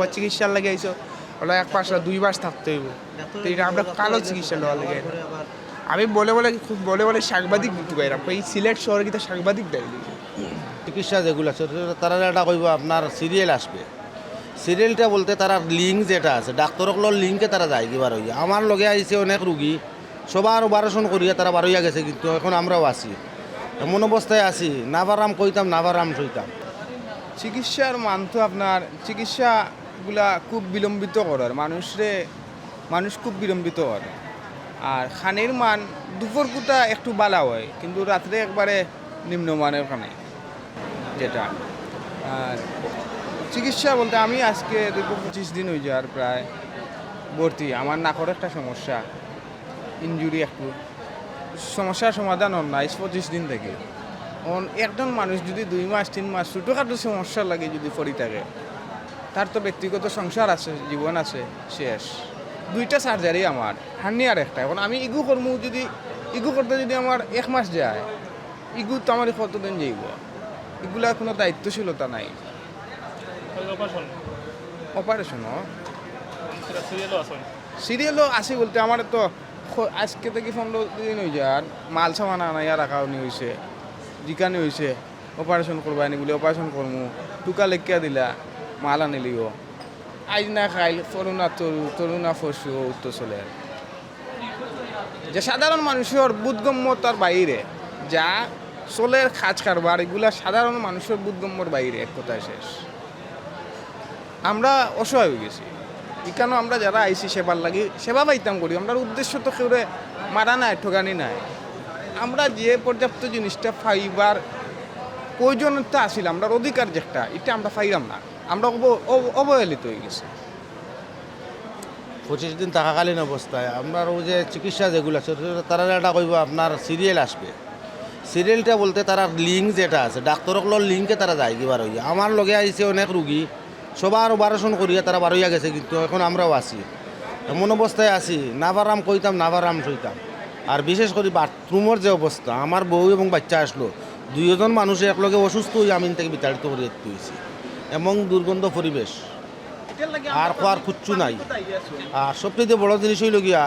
বা চিকিৎসার লাগে আইসো ওলা এক পাশ দুই মাস থাকতে হইব। তো এটা আমরা কালো চিকিৎসা লওয়া লাগে। আমি বলে বলে খুব বলে বলে সাংবাদিক দিতে পাইলাম এই সিলেট শহরে কিন্তু সাংবাদিক দেয় চিকিৎসা যেগুলো আছে তারা এটা কইব আপনার সিরিয়াল আসবে। সিরিয়ালটা বলতে তারা লিঙ্ক যেটা আছে ডাক্তরগুলোর লিঙ্কে তারা যায় কিবার হইয়া। আমার লগে আইছে অনেক রুগী সবার অপারেশন করিয়া তারা বারইয়া গেছে কিন্তু এখন আমরাও আছি। এমন অবস্থায় আছি না পারাম কইতাম না পারাম সইতাম। চিকিৎসার মান তো আপনার চিকিৎসাগুলা খুব বিলম্বিত করার। মানুষরে, মানুষ খুব বিলম্বিত করে। আর খানের মান দুপুর কুটা একটু বালা হয়, কিন্তু রাত্রে একবারে নিম্নমানের খানে, যেটা। আর চিকিৎসা বলতে আমি আজকে দেখব পঁচিশ দিন হয়ে যাওয়ার প্রায় ভর্তি। আমার নাকর একটা সমস্যা ইনজুরি একটু। সমস্যার সমাধান হন না পঁচিশ দিন থেকে। অন একজন মানুষ যদি দুই মাস, তিন মাস ছোটোখাটো সমস্যা লাগে যদি পড়ি থাকে তার তো ব্যক্তিগত সংসার আছে জীবন আছে শেষ। দুইটা সার্জারি আমার হান্নি আর একটা। এখন আমি ইগু কর্মু যদি ইগু করতে যদি আমার এক মাস যায় ইগু তো আমার কতদিন যাইব? এগুলার কোনো দায়িত্বশীলতা নাই। অপারেশন সিরিয়ালও আছে বলতে আমার তো আজকে থেকে পনেরো দিন হয়ে যান মাল সামান আনাইয়া রাখা নি হয়েছে জিকানি হয়েছে অপারেশন করবা আনি বলে অপারেশন করমু। টুকা লেখিয়া দিলা। মাল আনিলিও আইজ না খাইল তরুণা তরু তরুণা ফসু উত্তর চলে যে সাধারণ মানুষের বুধগম্যতার বাইরে। যা চলের খাজ কারবার, এগুলা সাধারণ মানুষের বুধগম্যর বাইরে, এক কথায় শেষ। আমরা অসহায় হয়ে গেছি। এখানে আমরা যারা আইসি সেবার লাগি, সেবা পাইতাম করি। আমরা উদ্দেশ্য তো কেউ মারা নাই, ঠগানি নাই। আমরা যে পর্যাপ্ত জিনিসটা ফাইবার প্রয়োজনীয়তা আসিল আমরা অধিকার যেটা এটা আমরা পাইলাম না। আমরা অব- অব- অবহেলিত হয়ে গেছি। পঁচিশ দিন থাকাকালীন অবস্থায় আপনার ওই যে চিকিৎসা যেগুলো আছে তারা এটা কইব, আপনার সিরিয়াল আসবে। সিরিয়ালটা বলতে তারা লিঙ্ক যেটা আছে ডাক্তরগুলোর লিঙ্কে তারা যায় কিবার হইয়া। আমার লগে আইছে অনেক রুগী, সবার অপারেশন করিয়া তারা বারইয়া গেছে, কিন্তু এখন আমরাও আছি। এমন অবস্থায় আছি না পারাম কইতাম না পারাম সইতাম। আর বিশেষ করে বাথরুমের যে অবস্থা, আমার বউ এবং বাচ্চা আসলো, দুইজন মানুষ একলগে অসুস্থ হয়ে আমি থেকে বিতাড়িত করে হয়েছি এবং দুর্গন্ধ পরিবেশ। আর খোয়ার কিচ্ছু নাই। আর সবচেয়ে বড় জিনিস হইল গিয়া,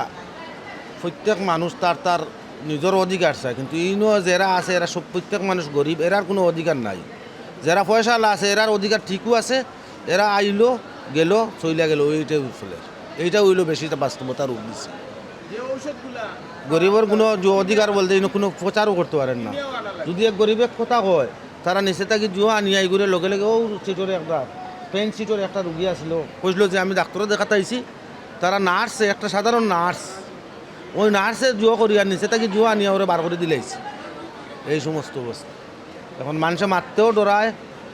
প্রত্যেক মানুষ তার তার নিজের অধিকার চায়। কিন্তু ইনো যারা আছে, এরা সব প্রত্যেক মানুষ গরিব, এরার কোনো অধিকার নাই। যারা পয়সাওয়ালা আছে, এরার অধিকার ঠিকও আছে, এরা আইলো, গেল, চইলা গেল, এইটাই চলে। এইটা হইল বেশি বাস্তবতা রূপ দিচ্ছে গরিবের কোনো অধিকার বলতে কোনো প্রচারও করতে পারেন না। যদি এক গরিবের কথা কয় তারা নিচে থাকি জুয়া নিয়ে আই করে লগে লগে, ও সিটরে একটা পেন সিটর একটা রুগী আসলো কইছিল যে, আমি ডাক্তারও দেখাতে আইছি তারা নার্স একটা সাধারণ নার্স ওই নার্সে জুয়া করিয়া নিচে থাকি জুয়া নিয়ে ওরা বার করে দিলাইছে এই সমস্ত অবস্থা এখন মানুষে মারতেও ডরায়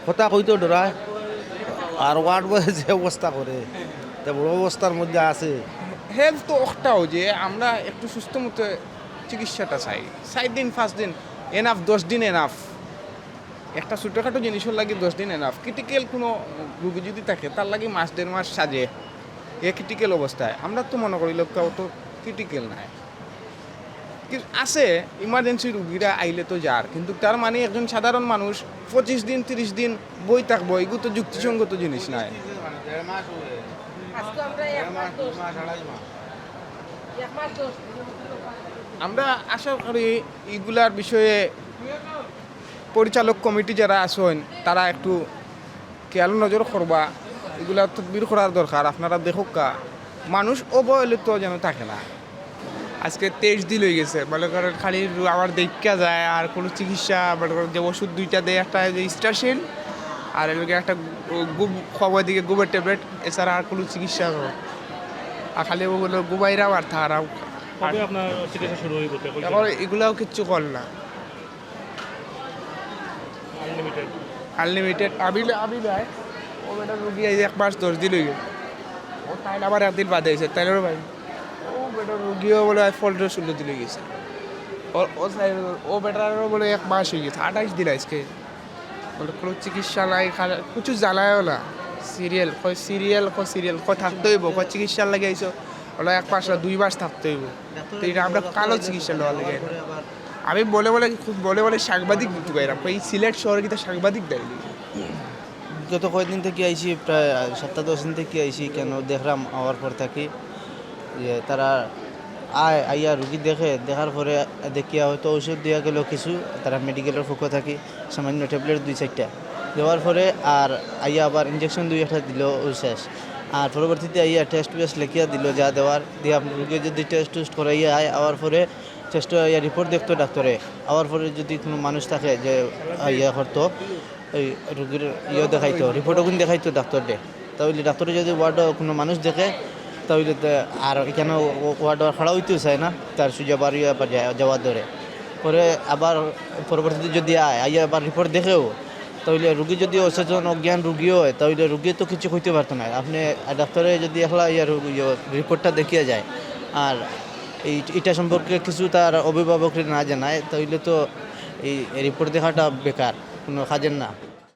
কথা কইতেও ডরায় আর ওয়ার্ড বয়ে যে অবস্থা করে তা বড় অবস্থার মধ্যে আছে। হেলথ তো একটাও যে, আমরা একটু সুস্থ মতো চিকিৎসাটা চাই। সাত দিন, পাঁচ দিন এনাফ দশ দিন এনাফ একটা ছোটোখাটো জিনিসের লাগে দশ দিন এনাফ ক্রিটিক্যাল কোনো রোগী যদি থাকে তার লাগে মাস দেড় মাস সাজে। এ ক্রিটিক্যাল অবস্থায়। আমরা তো মনে করি লোক তো ক্রিটিক্যাল নাই। আছে ইমার্জেন্সি রুগীরা আইলে তো যার। কিন্তু তার মানে একজন সাধারণ মানুষ পঁচিশ দিন তিরিশ দিন বই থাকব এগুলো তো যুক্তিসঙ্গত জিনিস নাই। দোষ আমরা আশা করি এগুলার বিষয়ে পরিচালক কমিটি যারা আছেন তারা একটু খেয়াল নজর করবা। এগুলা তদবির করার দরকার আপনারা দেখুক কা মানুষ অবহেলিত যেন থাকে না। আজকে তেইশ দিন হয়ে গেছে মনে করেন খালি আমার দেখা যায় আর কোনো চিকিৎসা মনে করেন যে ওষুধ দুইটা দেয় একটা যে স্টারশিল আর এদিকে একটা গুব খাওয়ার দিকে গোবর ট্যাবলেট এছাড়া আর কোনো চিকিৎসা। আর খালি ওগুলো গুবাইরাও আর এখন এগুলাও কিচ্ছু কর না। আনলিমিটেড আনলিমিটেড নাই ও বেটা রুগী আইছে এক মাস দশ দিন হয়ে গেছে ও তাইলে আবার একদিন বাদে হয়েছে তাইলেও ভাই ও বেটা রুগীও বলে ফলটা ষোলো দিন হয়ে গেছে ও ও বেটারও বলে এক মাস হয়ে গেছে আঠাইশ দিন আজকে বলে কোনো চিকিৎসা নাই কিছু জ্বালায়ও না সিরিয়াল কয় সিরিয়াল কয় সিরিয়াল কয় থাকতে হইব কয় চিকিৎসার লাগে আইসো ওলা এক মাস দুই মাস থাকতে হইব তো এটা আমরা কালো চিকিৎসা লওয়া লাগে আমি বলে বলে বলে বলে সাংবাদিক দিতে পাইলাম এই সিলেট শহরে কিন্তু সাংবাদিক দেয়নি। গত কয়েকদিন থেকে আইছি, প্রায় সপ্তাহ দশ দিন থেকে আইছি, কেন দেখলাম আওয়ার পর থাকি যে তারা আয়, আইয়া রুগী দেখে, দেখার পরে দেখিয়া হয়তো ওষুধ দেওয়া গেল কিছু, তারা মেডিকেলের পক্ষ থাকি, সামান্য ট্যাবলেট দুই, চারটা। দেওয়ার পরে আর আইয়া আবার ইঞ্জেকশন দুই, একটা দিল ওই শেষ। আর পরবর্তীতে আইয়া টেস্ট ফেস্ট লেখিয়া দিল যা দেওয়ার, দিয়া রুগী যদি টেস্ট টেস্ট করাইয়া আয়, আওয়ার পরে টেস্ট ইয়া রিপোর্ট দেখতো ডাক্তারে। আওয়ার পরে যদি কোনো মানুষ থাকে যে ইয়া করতো, এই রুগীর ইয়ে দেখাইতো রিপোর্টও কিন্তু দেখাইতো ডাক্তারকে তাহলে ডাক্তারে যদি ওয়ার্ডে কোনো মানুষ দেখে, তাহলে তো আর এখানে ওয়ার্ড খাড়া হইতেও চায় না, তার বাড়ি আবার যায়- যাওয়ার ধরে। পরে আবার পরবর্তীতে যদি আয় আইয়া আবার রিপোর্ট দেখেও, তাহলে রুগী যদি অসচেতন অজ্ঞান রুগী হয়, তাহলে রুগী তো কিছু হইতে পারতো না। আপনি ডাক্তারে যদি একলা ইয়া রিপোর্টটা দেখিয়া যায়, আর এই এটা সম্পর্কে কিছু তার অভিভাবকরা না জানায়, তাহলে তো এই রিপোর্ট দেখাটা বেকার, কোনো কাজের না।